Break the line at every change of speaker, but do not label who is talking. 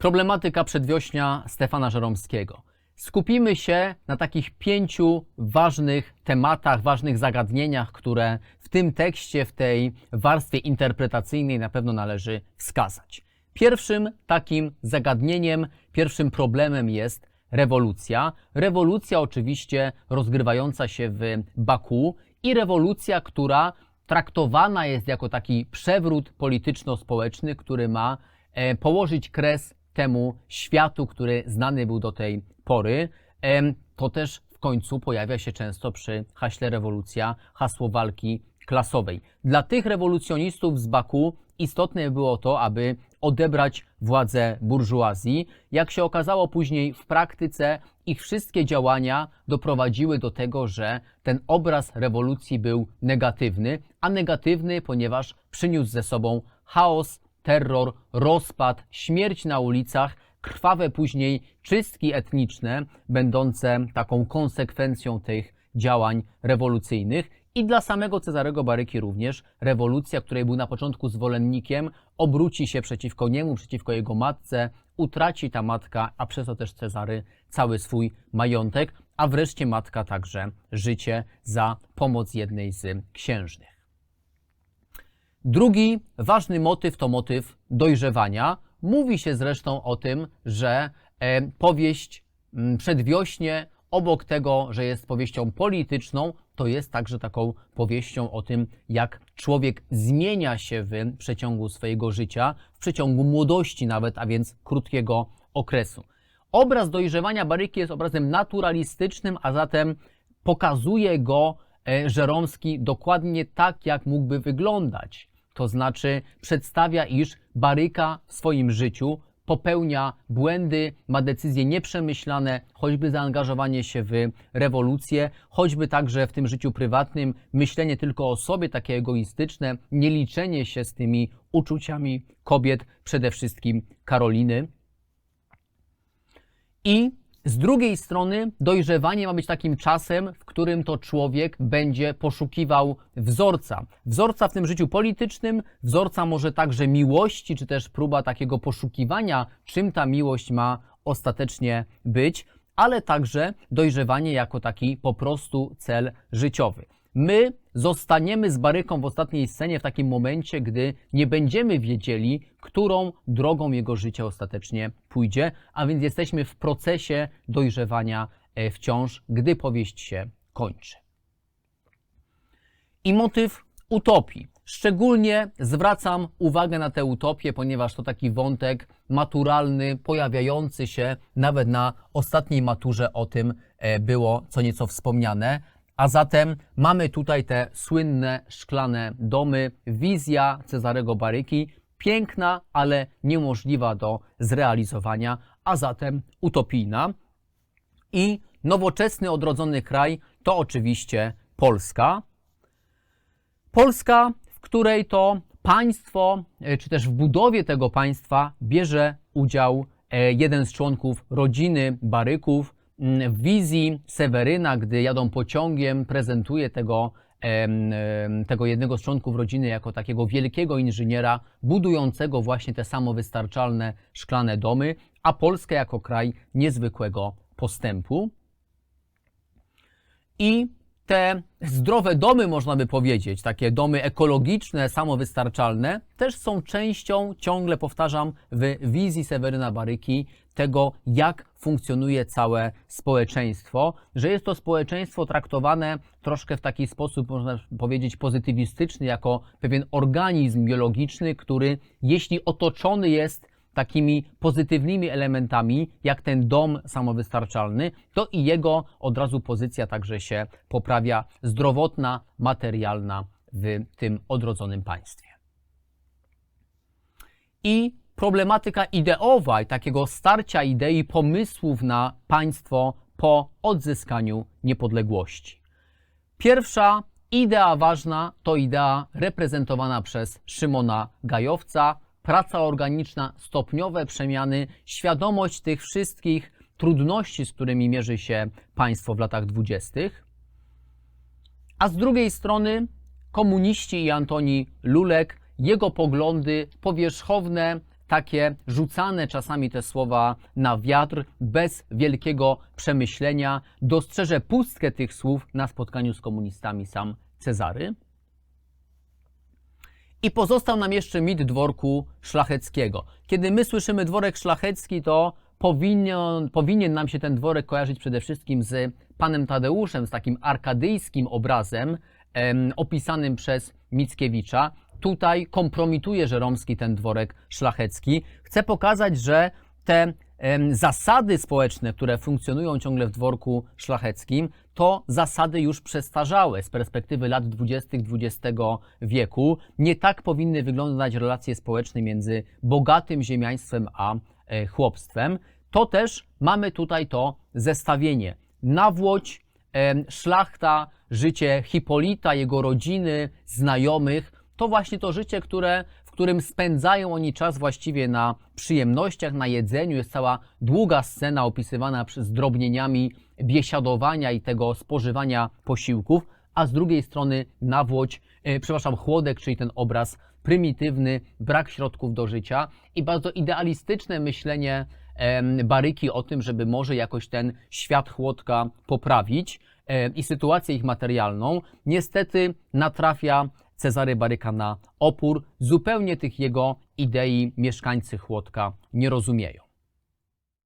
Problematyka przedwiośnia Stefana Żeromskiego. Skupimy się na takich pięciu ważnych tematach, ważnych zagadnieniach, które w tym tekście, w tej warstwie interpretacyjnej na pewno należy wskazać. Pierwszym takim zagadnieniem, pierwszym problemem jest rewolucja. Rewolucja oczywiście rozgrywająca się w Baku i rewolucja, która traktowana jest jako taki przewrót polityczno-społeczny, który ma e, położyć kres temu światu, który znany był do tej pory. To też w końcu pojawia się często przy haśle rewolucja hasło walki klasowej. Dla tych rewolucjonistów z Baku istotne było to, aby odebrać władzę burżuazji. Jak się okazało później w praktyce, ich wszystkie działania doprowadziły do tego, że ten obraz rewolucji był negatywny, a negatywny, ponieważ przyniósł ze sobą chaos, terror, rozpad, śmierć na ulicach, krwawe później czystki etniczne, będące taką konsekwencją tych działań rewolucyjnych. I dla samego Cezarego Baryki również rewolucja, której był na początku zwolennikiem, obróci się przeciwko niemu, przeciwko jego matce, utraci ta matka, a przez to też Cezary cały swój majątek, a wreszcie matka także życie za pomoc jednej z księżnych. Drugi ważny motyw to motyw dojrzewania. Mówi się zresztą o tym, że e, powieść mm, Przedwiośnie, obok tego, że jest powieścią polityczną, to jest także taką powieścią o tym, jak człowiek zmienia się w przeciągu swojego życia, w przeciągu młodości nawet, a więc krótkiego okresu. Obraz dojrzewania Baryki jest obrazem naturalistycznym, a zatem pokazuje go e, Żeromski dokładnie tak, jak mógłby wyglądać. To znaczy przedstawia, iż Baryka w swoim życiu popełnia błędy, ma decyzje nieprzemyślane, choćby zaangażowanie się w rewolucję, choćby także w tym życiu prywatnym myślenie tylko o sobie, takie egoistyczne, nie liczenie się z tymi uczuciami kobiet, przede wszystkim Karoliny. I z drugiej strony dojrzewanie ma być takim czasem, w którym to człowiek będzie poszukiwał wzorca. Wzorca w tym życiu politycznym, wzorca może także miłości, czy też próba takiego poszukiwania, czym ta miłość ma ostatecznie być, ale także dojrzewanie jako taki po prostu cel życiowy. My zostaniemy z Baryką w ostatniej scenie w takim momencie, gdy nie będziemy wiedzieli, którą drogą jego życie ostatecznie pójdzie, a więc jesteśmy w procesie dojrzewania e, wciąż, gdy powieść się kończy. I motyw utopii. Szczególnie zwracam uwagę na tę utopię, ponieważ to taki wątek maturalny, pojawiający się nawet na ostatniej maturze o tym e, było co nieco wspomniane. A zatem mamy tutaj te słynne szklane domy, wizja Cezarego Baryki, piękna, ale niemożliwa do zrealizowania, a zatem utopijna. I nowoczesny, odrodzony kraj to oczywiście Polska. Polska, w której to państwo, e, czy też w budowie tego państwa bierze udział e, jeden z członków rodziny Baryków. W wizji Seweryna, gdy jadą pociągiem, prezentuje tego, tego jednego z członków rodziny jako takiego wielkiego inżyniera, budującego właśnie te samowystarczalne szklane domy, a Polskę jako kraj niezwykłego postępu. I te zdrowe domy, można by powiedzieć, takie domy ekologiczne, samowystarczalne, też są częścią, ciągle powtarzam, w wizji Seweryna Baryki tego, jak funkcjonuje całe społeczeństwo, że jest to społeczeństwo traktowane troszkę w taki sposób, można powiedzieć, pozytywistyczny, jako pewien organizm biologiczny, który, jeśli otoczony jest takimi pozytywnymi elementami, jak ten dom samowystarczalny, to i jego od razu pozycja także się poprawia zdrowotna, materialna w tym odrodzonym państwie. I problematyka ideowa i takiego starcia idei pomysłów na państwo po odzyskaniu niepodległości. Pierwsza idea ważna to idea reprezentowana przez Szymona Gajowca, praca organiczna, stopniowe przemiany, świadomość tych wszystkich trudności, z którymi mierzy się państwo w latach dwudziestych. A z drugiej strony komuniści i Antoni Lulek, jego poglądy powierzchowne, takie rzucane czasami te słowa na wiatr, bez wielkiego przemyślenia. Dostrzeże pustkę tych słów na spotkaniu z komunistami sam Cezary. I pozostał nam jeszcze mit dworku szlacheckiego. Kiedy my słyszymy dworek szlachecki, to powinien, powinien nam się ten dworek kojarzyć przede wszystkim z panem Tadeuszem, z takim arkadyjskim obrazem em, opisanym przez Mickiewicza. Tutaj kompromituje Żeromski ten dworek szlachecki. Chce pokazać, że te zasady społeczne, które funkcjonują ciągle w dworku szlacheckim, to zasady już przestarzałe z perspektywy lat 20. XX wieku. Nie tak powinny wyglądać relacje społeczne między bogatym ziemiaństwem a e, chłopstwem. To też mamy tutaj to zestawienie. Nawłoć, szlachta, życie Hipolita, jego rodziny, znajomych, to właśnie to życie, które, którym spędzają oni czas właściwie na przyjemnościach, na jedzeniu. Jest cała długa scena opisywana przy zdrobnieniami biesiadowania i tego spożywania posiłków, a z drugiej strony nawłoć, e, przepraszam, chłodek, czyli ten obraz prymitywny, brak środków do życia i bardzo idealistyczne myślenie em, Baryki o tym, żeby może jakoś ten świat chłodka poprawić e, i sytuację ich materialną, niestety natrafia Cezary Baryka na opór. Zupełnie tych jego idei mieszkańcy chłodka nie rozumieją.